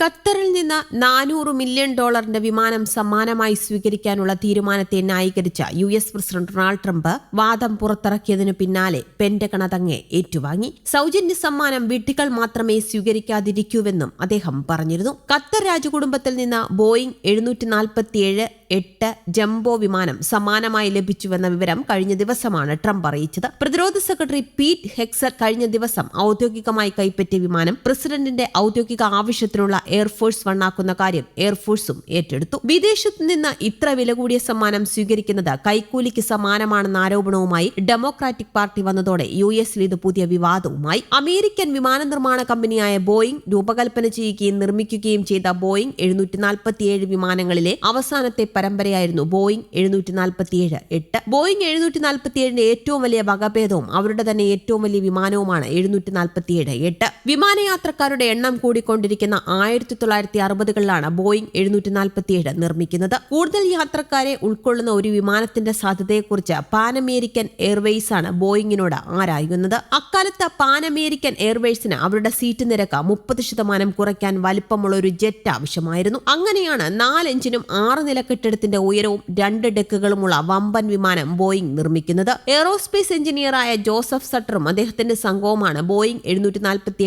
ഖത്തറിൽ നിന്ന് നാനൂറ് മില്യൺ ഡോളറിന്റെ വിമാനം സമ്മാനമായി സ്വീകരിക്കാനുള്ള തീരുമാനത്തെ ന്യായീകരിച്ച U S president Donald Trump വാദം പുറത്തിറക്കിയതിനു പിന്നാലെ പെന്റഗൺ അതങ്ങെ ഏറ്റുവാങ്ങി. സൗജന്യ സമ്മാനം വിട്ടികൾ മാത്രമേ സ്വീകരിക്കാതിരിക്കൂവെന്നും അദ്ദേഹം പറഞ്ഞിരുന്നു. ഖത്തർ രാജകുടുംബത്തിൽ നിന്ന് ബോയിംഗ് എഴുന്നൂറ്റി നാൽപ്പത്തിയേഴ് എട്ട് ജംബോ വിമാനം സമ്മാനമായി ലഭിച്ചുവെന്ന വിവരം കഴിഞ്ഞ ദിവസമാണ് ട്രംപ് അറിയിച്ചത്. പ്രതിരോധ സെക്രട്ടറി പീറ്റ് ഹെക്സർ കഴിഞ്ഞ ദിവസം ഔദ്യോഗികമായി കൈപ്പറ്റിയ വിമാനം പ്രസിഡന്റിന്റെ ഔദ്യോഗിക ആവശ്യത്തിനുള്ള എയർഫോഴ്സ് വണ്ണാക്കുന്ന കാര്യം എയർഫോഴ്സും ഏറ്റെടുത്തു. വിദേശത്തു നിന്ന് ഇത്ര വില കൂടിയ സമ്മാനം സ്വീകരിക്കുന്നത് കൈക്കൂലിക്ക് സമാനമാണെന്ന ആരോപണവുമായി ഡെമോക്രാറ്റിക് പാർട്ടി വന്നതോടെ യു എസിൽ ഇത് പുതിയ വിവാദവുമായി. അമേരിക്കൻ വിമാന നിർമ്മാണ കമ്പനിയായ ബോയിംഗ് രൂപകൽപ്പന ചെയ്യുകയും നിർമ്മിക്കുകയും ചെയ്ത ബോയിംഗ് എഴുന്നൂറ്റി നാൽപ്പത്തിയേഴ് വിമാനങ്ങളിലെ അവസാനത്തെ പരമ്പരയായിരുന്നു ബോയിംഗ് എഴുന്നൂറ്റി നാൽപ്പത്തിയേഴ് എട്ട്. ബോയിംഗ് എഴുന്നൂറ്റി നാൽപ്പത്തിയേഴിന്റെ ഏറ്റവും വലിയ വകഭേദവും അവരുടെ തന്നെ ഏറ്റവും വലിയ വിമാനവുമാണ് എഴുന്നൂറ്റി നാൽപ്പത്തിയേഴ് എട്ട്. വിമാനയാത്രക്കാരുടെ എണ്ണം കൂടിക്കൊണ്ടിരിക്കുന്ന ആയിരത്തി തൊള്ളായിരത്തി അറുപതുകളിലാണ് ബോയിംഗ് എഴുന്നൂറ്റി നാൽപ്പത്തിയേഴ് നിർമ്മിക്കുന്നത്. കൂടുതൽ യാത്രക്കാരെ ഉൾക്കൊള്ളുന്ന ഒരു വിമാനത്തിന്റെ സാധ്യതയെക്കുറിച്ച് പാൻ അമേരിക്കൻ എയർവേസ് ആണ് ബോയിങ്ങിനോട് ആരായുന്നത്. അക്കാലത്ത് പാൻ അമേരിക്കൻ എയർവേസിന് അവരുടെ സീറ്റ് നിരക്ക് മുപ്പത് ശതമാനം കുറയ്ക്കാൻ വലിപ്പമുള്ള ഒരു ജെറ്റ് ആവശ്യമായിരുന്നു. അങ്ങനെയാണ് നാല് എഞ്ചിനും ആറ് നില കെട്ടിടത്തിന്റെ ഉയരവും രണ്ട് ഡെക്കുകളുമുള്ള വമ്പൻ വിമാനം ബോയിംഗ് നിർമ്മിക്കുന്നത്. എയറോസ്പേസ് എഞ്ചിനീയറായ ജോസഫ് സട്ടറും അദ്ദേഹത്തിന്റെ സംഘവുമാണ് ബോയിംഗ് എഴുന്നൂറ്റി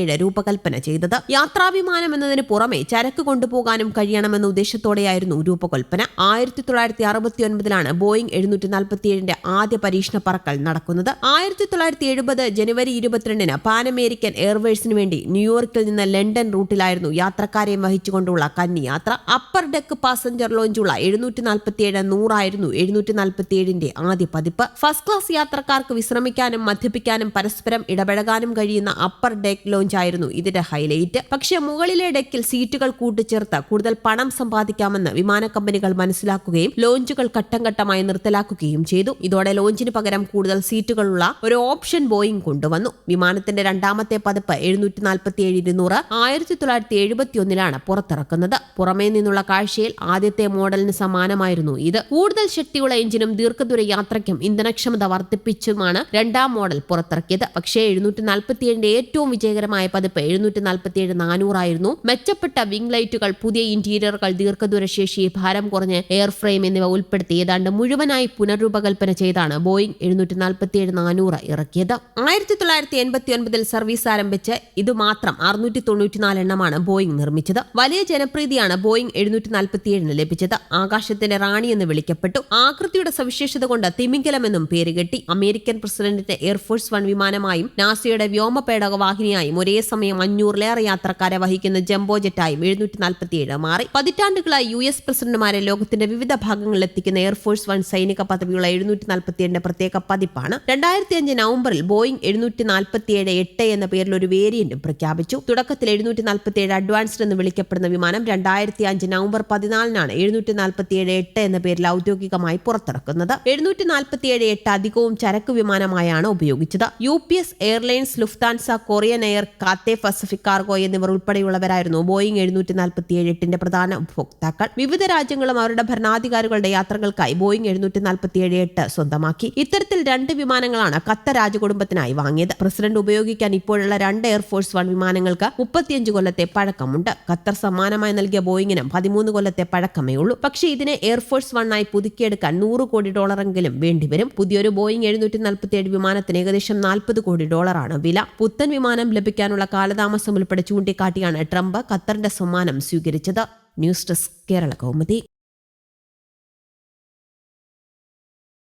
നാൽപ്പത്തിയേഴ് രൂപകൽപ്പന ചെയ്തത്. യാത്രാവിമാനം എന്നതിന് പുറമെ ചരക്ക് കൊണ്ടുപോകാനും കഴിയണമെന്ന ഉദ്ദേശത്തോടെയായിരുന്നു രൂപകൽപ്പന. ആയിരത്തി തൊള്ളായിരത്തി അറുപത്തി ഒൻപതിലാണ് ബോയിങ് എഴുന്നൂറ്റി നാൽപ്പത്തിയേഴിന്റെ ആദ്യ പരീക്ഷണ പറക്കൽ നടക്കുന്നത്. ആയിരത്തി തൊള്ളായിരത്തി എഴുപത് ജനുവരി ഇരുപത്തിരണ്ടിന് പാൻ അമേരിക്കൻ എയർവേസിന് വേണ്ടി ന്യൂയോർക്കിൽ നിന്ന് ലണ്ടൻ റൂട്ടിലായിരുന്നു യാത്രക്കാരെ വഹിച്ചുകൊണ്ടുള്ള കന്നി യാത്ര അപ്പർ ഡെക്ക് പാസഞ്ചർ ലോഞ്ചുള്ള എഴുന്നൂറ്റി നാൽപ്പത്തിയേഴ് നൂറായിരുന്നു എഴുന്നൂറ്റി നാൽപ്പത്തിയേഴിന്റെ ആദ്യ പതിപ്പ്. ഫസ്റ്റ് ക്ലാസ് യാത്രക്കാർക്ക് വിശ്രമിക്കാനും മദ്യപിക്കാനും പരസ്പരം ഇടപഴകാനും കഴിയുന്ന അപ്പർ ഡെക്ക് ലോഞ്ച് ആയിരുന്നു ഇതിന്റെ ഹൈലൈറ്റ്. പക്ഷേ മുകളിലെ ഡെക്കിൽ സീറ്റുകൾ കൂട്ടിച്ചേർത്ത് കൂടുതൽ പണം സമ്പാദിക്കാമെന്ന് വിമാന കമ്പനികൾ മനസ്സിലാക്കുകയും ലോഞ്ചുകൾ ഘട്ടം ഘട്ടമായി നിർത്തലാക്കുകയും ചെയ്തു. ഇതോടെ ലോഞ്ചിന് പകരം കൂടുതൽ സീറ്റുകളുള്ള ഒരു ഓപ്ഷൻ ബോയിങ് കൊണ്ടുവന്നു. വിമാനത്തിന്റെ രണ്ടാമത്തെ പതിപ്പ് എഴുന്നൂറ്റി നാൽപ്പത്തി ഏഴ് ഇരുന്നൂറ് ആയിരത്തി തൊള്ളായിരത്തി എഴുപത്തി ഒന്നിലാണ് പുറത്തിറക്കുന്നത്. പുറമേ നിന്നുള്ള കാഴ്ചയിൽ ആദ്യത്തെ മോഡലിന് സമാനമായിരുന്നു ഇത്. കൂടുതൽ ശക്തിയുള്ള എഞ്ചിനും ദീർഘദൂര യാത്രയ്ക്കും ഇന്ധനക്ഷമത വർദ്ധിപ്പിച്ചുമാണ് രണ്ടാം മോഡൽ പുറത്തിറക്കിയത്. പക്ഷേ എഴുന്നൂറ്റി നാൽപ്പത്തിയേഴിന്റെ ഏറ്റവും വിജയകരമായ പതിപ്പ് എഴുന്നൂറ്റി നാൽപ്പത്തിയേഴ് നാനൂറായിരുന്നു. മെച്ചപ്പെട്ട വിംഗ് ലൈറ്റുകൾ പുതിയ ഇന്റീരിയറുകൾ ദീർഘദൂര ശേഷി ഭാരം കുറഞ്ഞ എയർ ഫ്രെയിം എന്നിവ ഉൾപ്പെടുത്തി ഏതാണ്ട് മുഴുവനായി പുനർരൂപകൽപ്പന ചെയ്താണ് ബോയിംഗ് എഴുന്നൂറ്റി നാൽപ്പത്തിയേഴ് നാനൂറ് ഇറക്കിയത്. ആയിരത്തി തൊള്ളായിരത്തി എൺപത്തി ഒൻപതിൽ സർവീസ് ആരംഭിച്ച് ഇത് മാത്രം അറുന്നൂറ്റി തൊണ്ണൂറ്റിനാല് എണ്ണമാണ് ബോയിംഗ് നിർമ്മിച്ചത്. വലിയ ജനപ്രീതിയാണ് ബോയിംഗ് എഴുന്നൂറ്റി നാൽപ്പത്തിയേഴിന് ലഭിച്ചത്. ആകാശത്തിന്റെ റാണി എന്ന് വിളിക്കപ്പെട്ടു. ആകൃതിയുടെ സവിശേഷത കൊണ്ട് തിമിംഗലം എന്നും പേരുകെട്ടി. അമേരിക്കൻ പ്രസിഡന്റിന്റെ എയർഫോഴ്സ് വൺ വിമാനമായും നാസയുടെ വ്യോമപേടക വാഹിനിയായും ഒരേ സമയം അഞ്ഞൂറിലേറെ യാത്രക്കാരെ വഹിക്കുന്ന ജംബോ ജെറ്റായും എഴുന്നൂറ്റി നാൽപ്പത്തിയേഴ് മാറി. പതിറ്റാണ്ടുകളായി യു എസ് പ്രസിഡന്റുമാരെ ലോകത്തിന്റെ വിവിധ ഭാഗങ്ങളിൽ എത്തിക്കുന്ന എയർഫോഴ്സ് വൺ സൈനിക പദവിയുള്ള എഴുന്നൂറ്റി നാൽപ്പത്തിയേഴിന്റെ പ്രത്യേക പതിപ്പാണ്. രണ്ടായിരത്തി അഞ്ച് നവംബറിൽ ബോയിങ് എഴുന്നൂറ്റി നാൽപ്പത്തിയേഴ് എട്ട് എന്ന പേരിൽ ഒരു വേരിയന്റും പ്രഖ്യാപിച്ചു. തുടക്കത്തിൽ എഴുന്നൂറ്റി നാൽപ്പത്തിയേഴ് അഡ്വാൻസ്ഡ് എന്ന് വിളിക്കപ്പെടുന്ന വിമാനം രണ്ടായിരത്തി അഞ്ച് നവംബർ പതിനാലിനാണ് എഴുന്നൂറ്റി നാൽപ്പത്തിയേഴ് എട്ട് എന്ന പേരിൽ ഔദ്യോഗികമായി പുറത്തിറക്കുന്നത്. എഴുന്നൂറ്റി നാൽപ്പത്തിയേഴ് എട്ട് അധികവും ചരക്ക് വിമാനമായാണ് ഉപയോഗിച്ചത്. U P S Airlines Lufthansa Korean Air Cathay Pacific cargo എന്നിവർ ഉൾപ്പെടെയുള്ളവരായിരുന്നു. ബോയിങ് എഴുന്നൂറ്റി നാൽപ്പത്തിയേഴ് എട്ടിന്റെ പ്രധാന ഉപഭോക്താക്കൾ. വിവിധ രാജ്യങ്ങളും അവരുടെ ഭരണാധികാരികളുടെ യാത്രകൾക്കായി ബോയിങ് എഴുന്നൂറ്റി നാൽപ്പത്തി ഏഴ് എട്ട് സ്വന്തമാക്കി. ഇത്തരത്തിൽ രണ്ട് വിമാനങ്ങളാണ് ഖത്തർ രാജകുടുംബത്തിനായി വാങ്ങിയത്. പ്രസിഡന്റ് ഉപയോഗിക്കാൻ ഇപ്പോഴുള്ള രണ്ട് എയർഫോഴ്സ് വൺ വിമാനങ്ങൾക്ക് മുപ്പത്തിയഞ്ച് കൊല്ലത്തെ പഴക്കമുണ്ട്. ഖത്തർ സമ്മാനമായി നൽകിയ ബോയിങ്ങിന് പതിമൂന്ന് കൊല്ലത്തെ പഴക്കമേ ഉള്ളൂ. പക്ഷേ ഇതിനെ എയർഫോഴ്സ് വണ്ണായി പുതുക്കിയെടുക്കാൻ നൂറ് കോടി ഡോളറെങ്കിലും വേണ്ടിവരും. പുതിയൊരു ബോയിങ് എഴുന്നൂറ്റി നാൽപ്പത്തിയേഴ് വിമാനത്തിന് ഏകദേശം നാൽപ്പത് കോടി ഡോളറാണ് വില. പുത്തൻ വിമാനം ലഭിക്കാനുള്ള കാലതാമസം ഉൾപ്പെടെ ചൂണ്ടിക്കാട്ടിയാണ് ട്രംപ് ഖത്തറിന്റെ സമ്മാനം സ്വീകരിച്ചത്. News desk Kerala Kaumudi.